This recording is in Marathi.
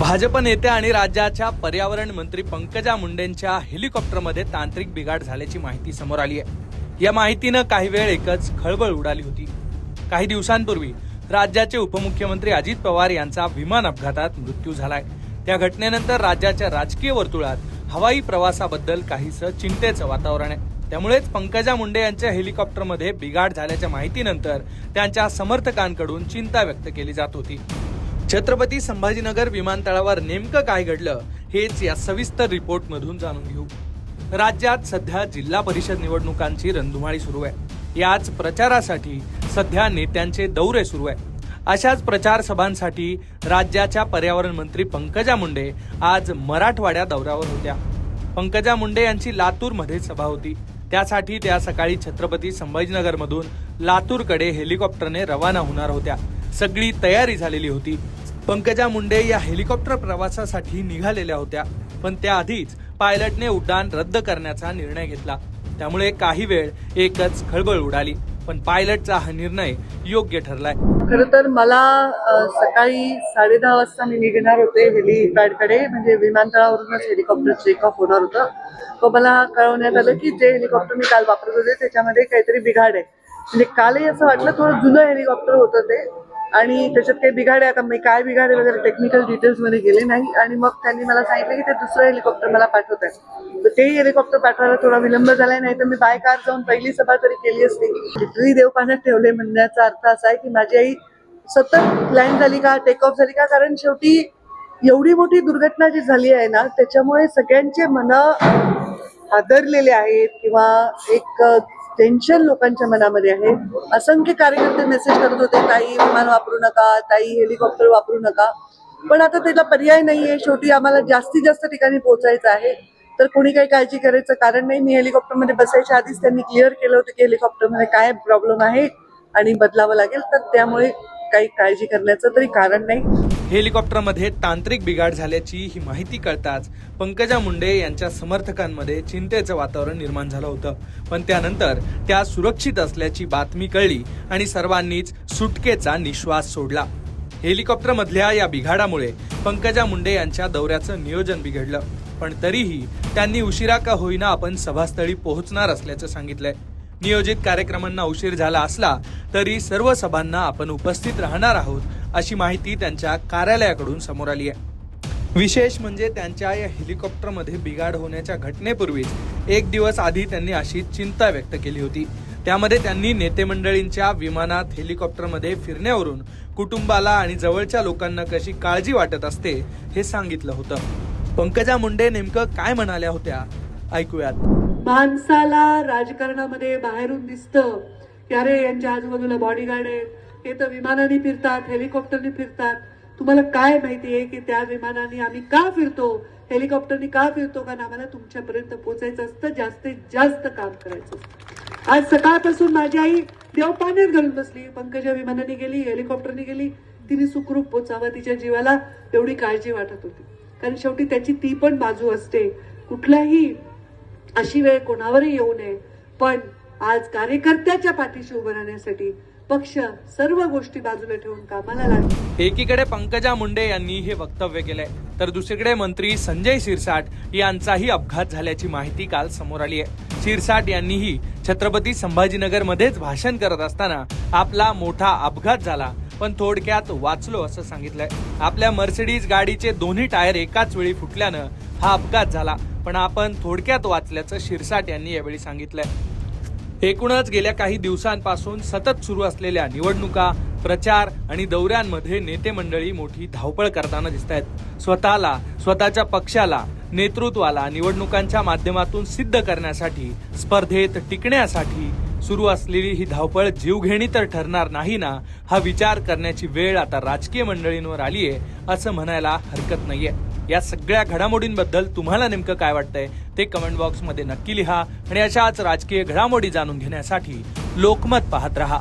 भाजप नेत्या आणि राज्याच्या पर्यावरण मंत्री पंकजा मुंडेंच्या हेलिकॉप्टरमध्ये तांत्रिक बिघाड झाल्याची माहिती समोर आली आहे. या माहितीनं काही वेळ एकच खळबळ उडाली होती. काही दिवसांपूर्वी राज्याचे उपमुख्यमंत्री अजित पवार यांचा विमान अपघातात मृत्यू झालाय. त्या घटनेनंतर राज्याच्या राजकीय वर्तुळात हवाई प्रवासाबद्दल काहीसं चिंतेचं वातावरण आहे. त्यामुळेच पंकजा मुंडे यांच्या हेलिकॉप्टरमध्ये बिघाड झाल्याच्या माहितीनंतर त्यांच्या समर्थकांकडून चिंता व्यक्त केली जात होती. छत्रपती संभाजीनगर विमानतळावर नेमकं काय घडलं हेच या सविस्तर रिपोर्टमधून जाणून घेऊ. राज्यात सध्या जिल्हा परिषद निवडणुकांची रणधुमाळी सुरू आहे. याच प्रचारासाठी सध्या नेत्यांचे दौरे सुरू आहे. अशाच प्रचार सभांसाठी राज्याच्या पर्यावरण मंत्री पंकजा मुंडे आज मराठवाड्या दौऱ्यावर होत्या. पंकजा मुंडे यांची लातूरमध्ये सभा होती. त्यासाठी त्या सकाळी छत्रपती संभाजीनगरमधून लातूरकडे हेलिकॉप्टरने रवाना होणार होत्या. सगळी तयारी झालेली होती. पंकजा मुंडे या हेलिकॉप्टर प्रवासासाठी निघालेल्या होत्या. पण त्याआधीच पायलटने उड्डाण रद्द करण्याचा निर्णय घेतला. त्यामुळे काही वेळ एकच खळबळ उडाली. पण पायलटचा हा निर्णय योग्य ठरलाय. खर तर मला सकाळी साडेदहा वाजता मी निघणार होते हेलिपॅडकडे म्हणजे विमानतळावरूनच हेलिकॉप्टर चेक ऑफ होणार होतं. व मला कळवण्यात आलं की जे हेलिकॉप्टर मी काल वापरत होते त्याच्यामध्ये काहीतरी बिघाड आहे. म्हणजे कालही असं वाटलं थोडं जुनं हेलिकॉप्टर होतं ते. आणि त्याच्यात काही बिघाड आहे आता मी काय बिघाड आहे वगैरे टेक्निकल डिटेल्समध्ये गेले नाही. आणि मग त्यांनी मला सांगितलं की ते दुसरं हेलिकॉप्टर मला पाठवत आहे तर तेही हेलिकॉप्टर पाठवायला थोडा विलंब झालाय. नाही तर मी बाय कार जाऊन पहिली सभा तरी केली असती. लिटरली देव पाण्यात ठेवले म्हणण्याचा अर्थ असा आहे की माझी आई सतत लँड झाली का टेक ऑफ झाली का? कारण शेवटी एवढी मोठी दुर्घटना जी झाली आहे ना त्याच्यामुळे सगळ्यांचे मन हादरलेले आहेत. किंवा एक टेन्शन लोकांच्या मनामध्ये आहे. असंख्य कार्यकर्ते मेसेज करत होते ताई विमान वापरू नका ताई हेलिकॉप्टर वापरू नका. पण आता त्याला पर्याय नाहीये. शेवटी आम्हाला जास्तीत जास्त ठिकाणी पोहोचायचं आहे. तर कोणी काही काळजी करायचं कारण नाही. मी हेलिकॉप्टरमध्ये बसायच्या आधीच त्यांनी क्लिअर केलं होतं की हेलिकॉप्टरमध्ये काय प्रॉब्लेम आहे आणि बदलावं लागेल. तर त्यामुळे काही काळजी करण्याचं तरी कारण नाही. हेलिकॉप्टरमध्ये तांत्रिक बिघाड झाल्याची ही माहिती कळताच पंकजा मुंडे यांच्या समर्थकांमध्ये चिंतेचं वातावरण निर्माण झालं होतं. पण त्यानंतर त्या सुरक्षित असल्याची बातमी कळली आणि सर्वांनीच सुटकेचा निश्वास सोडला. हेलिकॉप्टरमधल्या या बिघाडामुळे पंकजा मुंडे यांच्या दौऱ्याचं नियोजन बिघडलं. पण तरीही त्यांनी उशिरा का होईना आपण सभास्थळी पोहोचणार असल्याचं सांगितलंय. नियोजित कार्यक्रमांना उशीर झाला असला तरी सर्व सभांना आपण उपस्थित राहणार आहोत अशी माहिती त्यांच्या कार्यालयाकडून समोर आली आहे. विशेष म्हणजे त्यांच्या या हेलिकॉप्टरमध्ये बिघाड होण्याच्या घटनेपूर्वीच एक दिवस आधी त्यांनी अशी चिंता व्यक्त केली होती. त्यामध्ये त्यांनी नेते मंडळींच्या विमानात हेलिकॉप्टरमध्ये फिरण्यावरून कुटुंबाला आणि जवळच्या लोकांना कशी काळजी वाटत असते हे सांगितलं होतं. पंकजा मुंडे नेमकं काय म्हणाल्या होत्या? ऐकूयात. माणसाला राजकारणामध्ये बाहेरून दिसतं. की अरे यांच्या आजूबाजूला बॉडीगार्ड आहेत? हे तर विमानाने फिरतात हेलिकॉप्टरने फिरतात. तुम्हाला काय माहिती आहे की त्या विमानाने आम्ही का फिरतो? हेलिकॉप्टरने का फिरतो कारण आम्हाला तुमच्यापर्यंत पोहोचायचं असतं जास्तीत जास्त काम करायचं असतं. आज सकाळपासून माझी आई देवपाण्यात घालून बसली. पंकजा विमानाने गेली हेलिकॉप्टरने गेली. तिने सुखरूप पोचावा तिच्या जीवाला तेवढी काळजी वाटत होती. कारण शेवटी त्याची ती पण बाजू असते. कुठल्याही अशी वेळ कोणावरही येऊ नये. पण आज कार्यकर्त्याच्या पाठीशी उभं राहण्यासाठी पक्ष सर्व गोष्टी बाजूला ठेवून कामाला लागले. एकीकडे पंकजा मुंडे यांनी हे वक्तव्य केलंय तर दुसरीकडे मंत्री संजय शिरसाट यांचाही अपघात झाल्याची माहिती काल समोर आली आहे शिरसाट यांनीही छत्रपती संभाजीनगर मध्येच भाषण करत असताना आपला मोठा अपघात झाला पण थोडक्यात वाचलो असं सांगितलंय. आपल्या मर्सिडीज गाडीचे दोन्ही टायर एकाच वेळी फुटल्यानं हा अपघात झाला पण आपण थोडक्यात वाचल्याचं शिरसाट यांनी यावेळी सांगितलंय. एकूणच गेल्या काही दिवसांपासून सतत सुरू असलेल्या निवडणुका प्रचार आणि दौऱ्यांमध्ये नेते मंडळी मोठी धावपळ करताना दिसत आहेत स्वतःला स्वतःच्या पक्षाला नेतृत्वाला निवडणुकांच्या माध्यमातून सिद्ध करण्यासाठी स्पर्धेत टिकण्यासाठी सुरू असलेली ही धावपळ जीवघेणी तर ठरणार नाही ना हा विचार करण्याची वेळ आता राजकीय मंडळींवर आली आहे असं म्हणायला हरकत नाहीये. या सगळ्या घडामोडींबद्दल तुम्हाला नेमकं काय वाटतंय ते कमेंट बॉक्समध्ये नक्की लिहा आणि अशाच राजकीय घडामोडी जाणून घेण्यासाठी लोकमत पाहत रहा.